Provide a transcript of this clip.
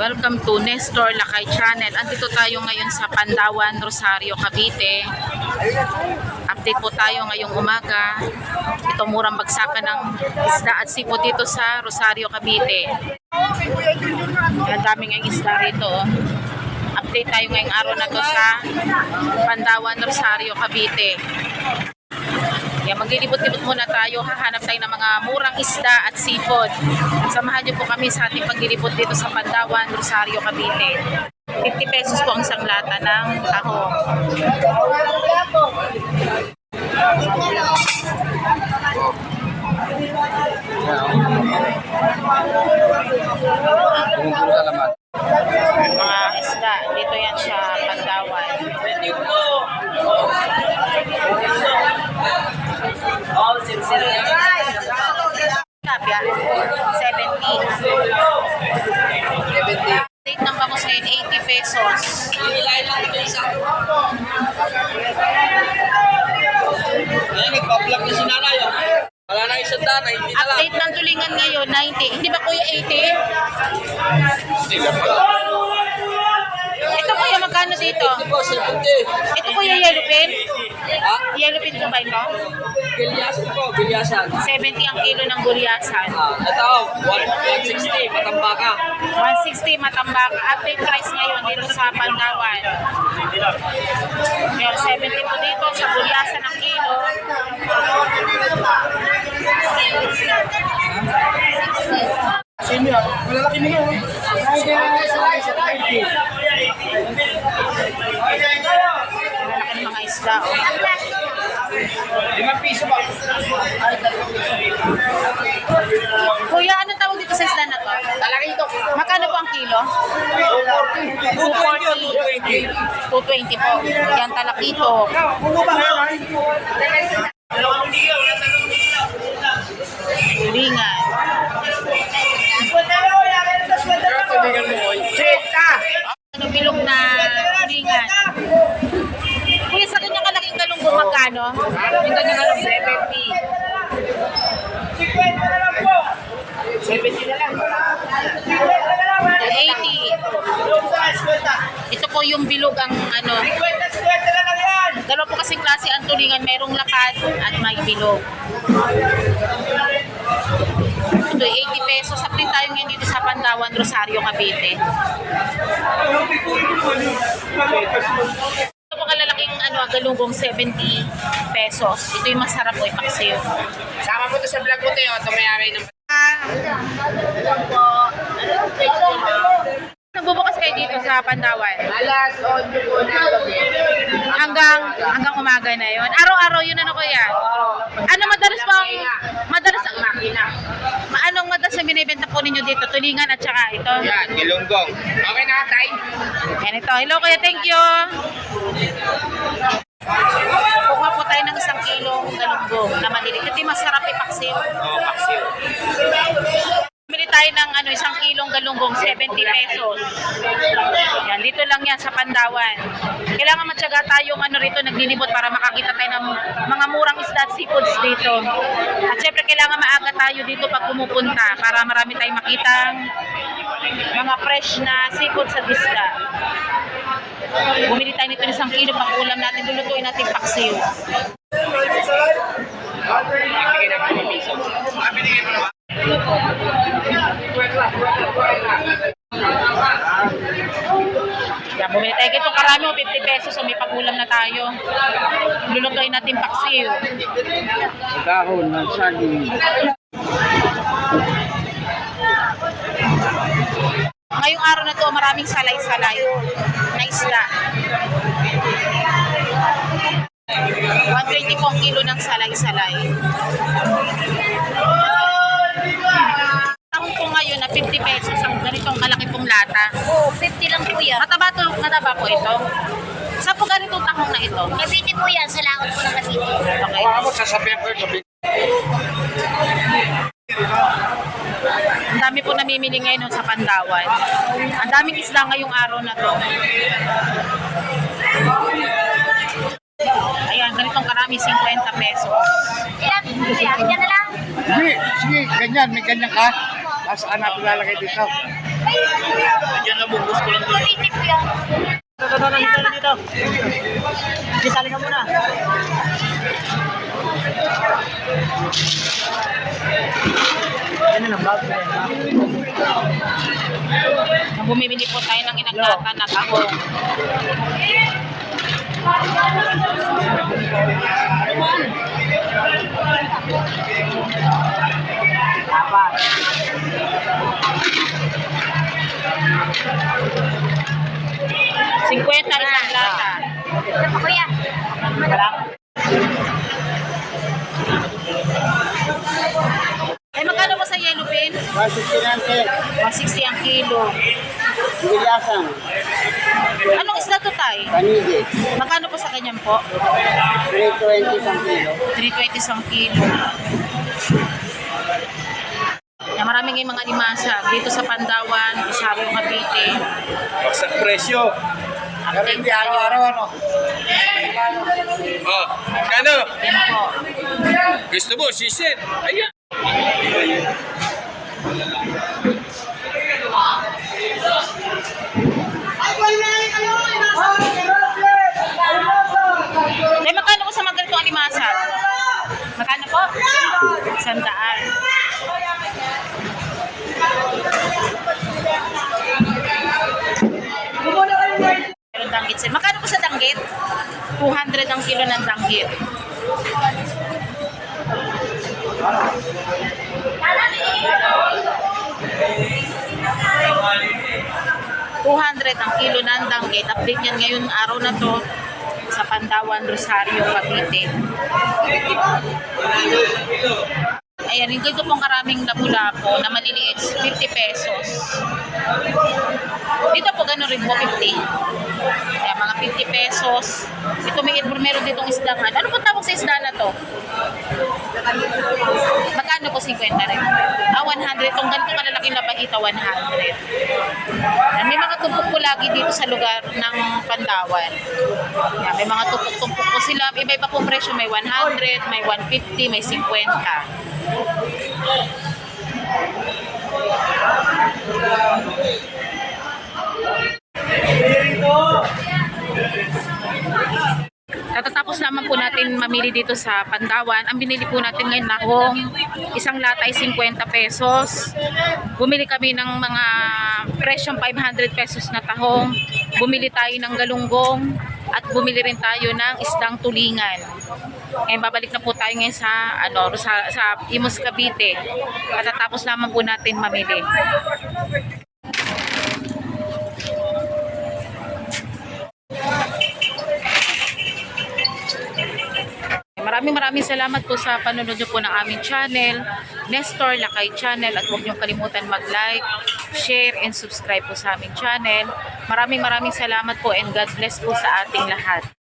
Welcome to Nestor Lakay Channel. Andito tayo ngayon sa Pandawan, Rosario, Cavite. Update po tayo ngayong umaga. Ito murang bagsakan ng isda at sipo dito sa Rosario, Cavite. Ang daming ang isda rito. oh. Update tayo ngayong araw na to sa Pandawan, Rosario, Cavite. Maglilibot-libot muna tayo, hahanap tayo ng mga murang isda at seafood. Samahan niyo po kami sa ating paglilibot dito sa Pandawan, Rosario, Cavite. 50 pesos po ang isang lata ng taho. Pumupulo sa laman. Mga isda, dito yan siya, Pandawan. Tapya, 70. 70. Date ng bangus ngayon, 80 pesos. Ayan, nagpa-vlog na si nanay. oh. Wala na isang daan, ay hindi na lang. Update ng tulingan ngayon, 90. Hindi ba kuya 80? Ito kuya, magkano dito? Ito po, 70. Ito kuya, yellow pin? Ha? Pin po ba ito? Gilyasan po, gilyasan. 70 ang kilo ng gulyasan. Ah, ito, 160, matambaka. 160 matambak. Update price ngayon dito sa Pandawan. Yung 70 po dito sa gulyasan ng kilo. Malalaki mo yun. Malaki ng mga isda. Oh. Limang piso ba? Kuya, anong tawag dito sa isda na to? Talaki ito. Magkano po ang kilo? 240. 220 po. Yan talakito. Cheta! Ano bilog na galunggong magkano? Yung 50 na lang po. 70 na lang. 80. Yung sa eskwenta. Ito po yung bilog ang ano. 50 eskwenta na lang yan. Dalawa po kasing klase ang tulingan. Merong lapad at may bilog. Ito 80 pesos. Sapin tayo ngayon dito sa Pandawan, Rosario, Cavite. Galunggong 70 pesos. Ito yung masarap po ipaksiw. Sama mo to sa vlog mo tayo. Ito may-ari ng... Nagbubukas kayo dito sa Pandawan. Alas 8 po na. Hanggang hanggang umaga na yon. Araw-araw yun ano kuya. Ano madalas pang madalas Makina. ma- anong madalas na binibenta po ninyo dito? Tulingan at saka ito. Yan, gilunggong. Okay na, tay? Yan ito. Hello kuya, thank you. Kuha po tayo ng isang kilong galunggong na maliliit. Yung masarap ipaksil. Oo, paksiw. Bili tayo ng ano, isang kilong galunggong, 70 pesos. Yan, dito lang yan sa Pandawan. Kailangan matyaga tayong ano rito, naglilibot para makakita tayo ng mga murang isda at seafoods dito. At syempre, kailangan maaga tayo dito pag pumupunta para marami tayong makitang mga fresh na seafoods at isda. Bumili tayo nito ng isang kilo pang ulam natin, lulutuin natin paksiw. Binigyan mo na ba? Yan, bumili tayo itong karami o 50 pesos so may pag-ulam na tayo. Lulutuin natin paksiw. Dahon ng saging. Ngayong araw na to, maraming salay-salay na isda. 120 po ang kilo ng salay-salay. Tahong po ngayon na 50 pesos ang ganitong kalaki pong lata. Oo, 50 lang po yan. Mataba to, mataba po ito. Saan po ganitong tahong na ito? Cavite po yan, sa laot po ng Cavite. Okay. Baka mo sasabihan ko yung sabi. Ang dami po namimili ngayon sa Pandawan. Ang daming isda ngayong araw na to. Ayan, ganitong karami, 50 pesos. Ilan? Yan, yan na lang. Sige, sige, ganyan, may ganyan ka. Tapos anak ko lalagay dito. Diyan na bubus ko lang. Politiko yan. Ito, ito, ito, dito. Isali ka muna. Ano lang, vlog ko yan. Bumibili po tayo ng inaglatan na ako. Dapat. 50 isang lata. Ito pa kuya. Eh, magkano mo sa yellow pin? 160 ang kilo. 160 ang kilo. Bilasan. Anong isda to tay? Panigi. Magkano po sa kanyang po? 320 isang kilo. 320 isang kilo. Yan, marami ngayong mga limasa dito sa Pandawan, Rosario, Cavite. Baksak presyo. Update tayo. ano? Oh, kano? Yan po. Gusto mo, sisit. Ayan. 1,000. Magkano po sa danggit? 200 ang kilo ng danggit. Two hundred ang kilo ng danggit. Update niyan ngayon araw na to sa Pantawan, Rosario, Cavite. Ayan, yung ganito pong karaming lapu-lapo na maliliit, 50 pesos. Dito po ganun rin po, 50. Ayan, mga 50 pesos. Ito may meron ditong isdangan. Ano po tawag sa isda na to? Magkano po 50 rin? Ah, 100. Itong ganito kalalaking labahita, 100. Yan, may mga tumpok po lagi dito sa lugar ng Pandawan. Yan, may mga tumpok-tumpok po sila. Iba-iba po presyo. May 100, may 150, may 50. Katatapos naman po natin mamili dito sa Pandawan. Ang binili po natin ngayon nahong isang lata ay 50 pesos. Bumili kami ng mga presyong 500 pesos na tahong. Bumili tayo ng galunggong at bumili rin tayo ng isdang tulingan. Ngayon babalik na po tayo ngayon sa ano sa, sa Imus Cavite. Katatapos naman po natin mamili. Maraming maraming salamat po sa panonood niyo po ng aming channel, Nestor Lakay Channel at huwag niyong kalimutan mag-like, share, and subscribe po sa aming channel. Maraming maraming salamat po and God bless po sa ating lahat.